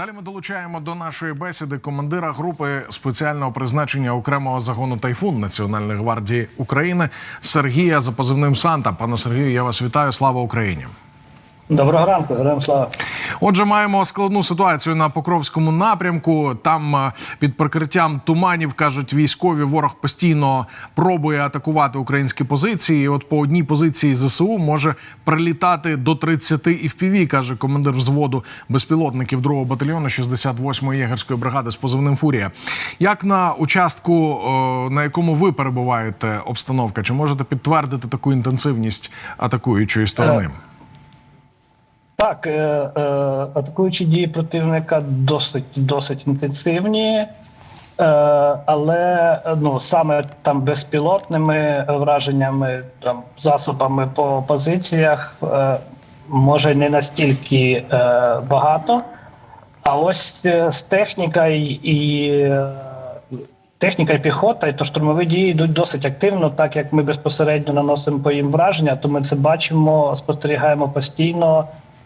Далі ми долучаємо до нашої бесіди командира групи спеціального призначення окремого загону Тайфун Національної гвардії України Сергія за позивним Санта. Пане Сергію, я вас вітаю. Слава Україні! Доброго ранку, героям слава. Отже, маємо складну ситуацію на Покровському напрямку. Там е, під прикриттям туманів кажуть військові. Ворог постійно пробує атакувати українські позиції. От по одній позиції ЗСУ може прилітати до 30 і в каже командир взводу безпілотників 2-го батальйону 68-ї єгерської бригади з позивним Фурія. Як на участку, на якому ви перебуваєте, обстановка? Чи можете підтвердити таку інтенсивність атакуючої сторони? Так, е, е, атакуючі дії противника досить досить інтенсивні, е, але ну, саме там безпілотними враженнями, там, засобами по позиціях е, може не настільки е, багато. А ось е, з техніка і, і е, техніка і піхота, і то штурмові дії йдуть досить активно, так як ми безпосередньо наносимо по їм враження, то ми це бачимо, спостерігаємо постійно.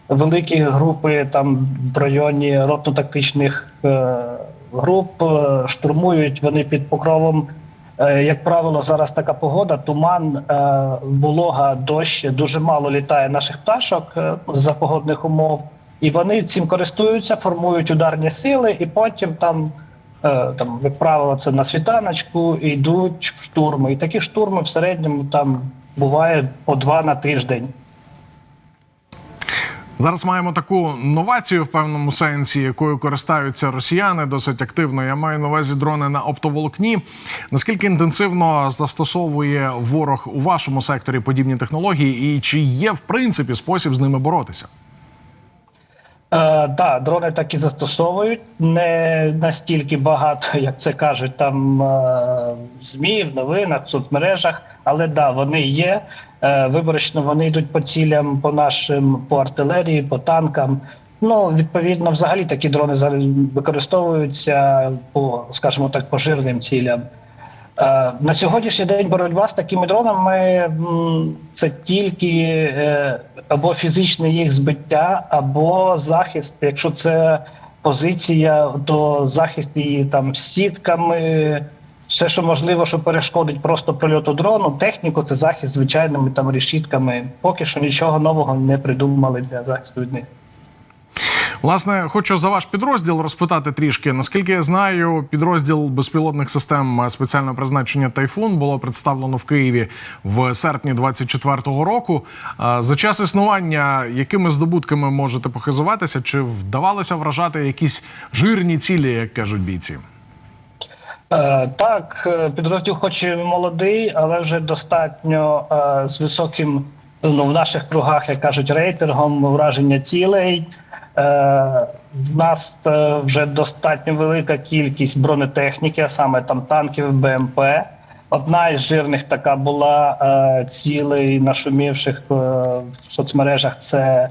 Великі групи там в районі ротно-тактичних е, груп е, штурмують вони під покровом. Е, як правило, зараз така погода, туман, волога, дощ, дуже мало літає наших пташок за погодних умов, і вони цим користуються, формують ударні сили, і потім там, там як правило, це на світаночку йдуть в штурми. І такі штурми в середньому там буває по два на тиждень. Зараз маємо таку новацію в певному сенсі, якою користаються росіяни досить активно. Я маю на увазі дрони на оптоволокні. Наскільки інтенсивно застосовує ворог у вашому секторі подібні технології, і чи є в принципі спосіб з ними боротися? Е, да, дрони так і застосовують не настільки багато, як це кажуть там е, в ЗМІ, в новинах, в соцмережах. Але да, вони є. Е, виборочно вони йдуть по цілям, по нашим, по артилерії, по танкам. Ну, відповідно, взагалі такі дрони використовуються по, скажімо так, по жирним цілям. Е, На сьогоднішній день боротьба з такими дронами це тільки е, або фізичне їх збиття, або захист. Якщо це позиція, то захист її там сітками, все, що можливо, що перешкодить просто прольоту дрону, техніку, це захист звичайними там решітками. Поки що нічого нового не придумали для захисту від них. Власне, хочу за ваш підрозділ розпитати трішки. Наскільки я знаю, підрозділ безпілотних систем спеціального призначення Тайфун було представлено в Києві в серпні 24-го року. За час існування, якими здобутками можете похизуватися? Чи вдавалося вражати якісь жирні цілі, як кажуть бійці? Е, Так, е, підрозділ хоч і молодий, але вже достатньо е, з високим, ну в наших кругах, як кажуть, рейтингом враження цілей. Е, В нас е, вже достатньо велика кількість бронетехніки, а саме там танків БМП. Одна із жирних така була е, цілей нашумівших в соцмережах. Це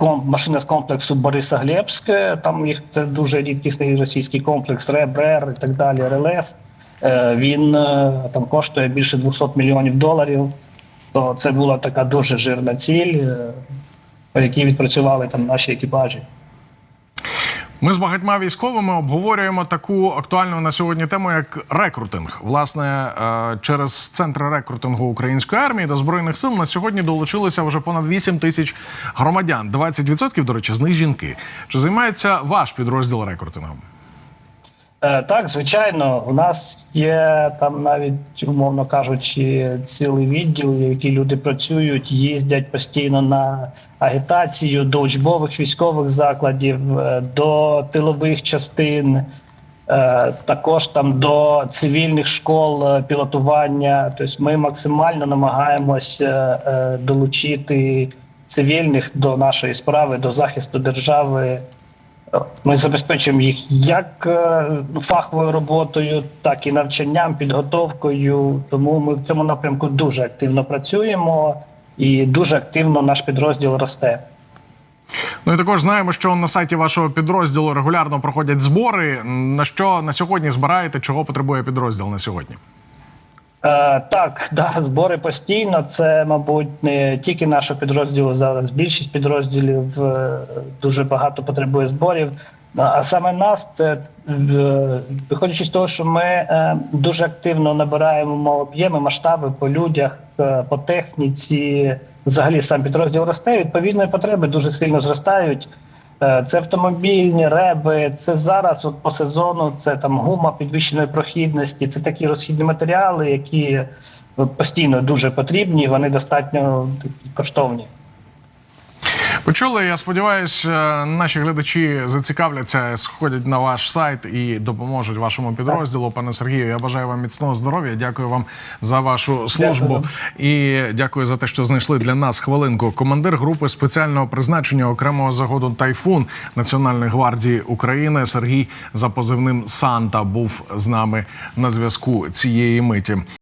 машина з комплексу Бориса Глебське. Там їх це дуже рідкісний російський комплекс Ребрер і так далі. РЛС. Він там коштує більше 200 мільйонів доларів. То це була така дуже жирна ціль, якій відпрацювали там наші екіпажі. Ми з багатьма військовими обговорюємо таку актуальну на сьогодні тему, як рекрутинг. Власне, е, через центри рекрутингу української армії до збройних сил на сьогодні долучилося вже понад 8 тисяч громадян. 20% до речі, з них жінки. Чи займається ваш підрозділ рекрутингом? Е, Так, звичайно, у нас є там навіть, умовно кажучи, цілий відділ, які люди працюють, їздять постійно на агітацію до учбових військових закладів, е, до тилових частин, е, також там до цивільних школ пілотування. Тобто ми максимально намагаємося долучити цивільних до нашої справи, до захисту держави. Ми забезпечуємо їх як е, фаховою роботою, так і навчанням, підготовкою. Тому ми в цьому напрямку дуже активно працюємо і дуже активно наш підрозділ росте. Ну і також знаємо, що на сайті вашого підрозділу регулярно проходять збори. На що на сьогодні збираєте? Чого потребує підрозділ на сьогодні? Е, так, да, збори постійно. Це, мабуть, не тільки нашого підрозділу зараз. Більшість підрозділів е, дуже багато потребує зборів. А саме нас це е, виходячи з того, що ми дуже активно набираємо об'єми, масштаби по людях, по техніці. Взагалі сам підрозділ росте. Відповідно, потреби дуже сильно зростають. Е, Це автомобільні реби, це зараз от по сезону, це там гума підвищеної прохідності, це такі розхідні матеріали, які постійно дуже потрібні, вони достатньо коштовні. Почули, я сподіваюся, наші глядачі зацікавляться, сходять на ваш сайт і допоможуть вашому підрозділу. Пане Сергію, я бажаю вам міцного здоров'я. Дякую вам за вашу службу і дякую за те, що знайшли для нас хвилинку. Командир групи спеціального призначення окремого загоду Тайфун Національної гвардії України Сергій за позивним Санта був з нами на зв'язку цієї миті.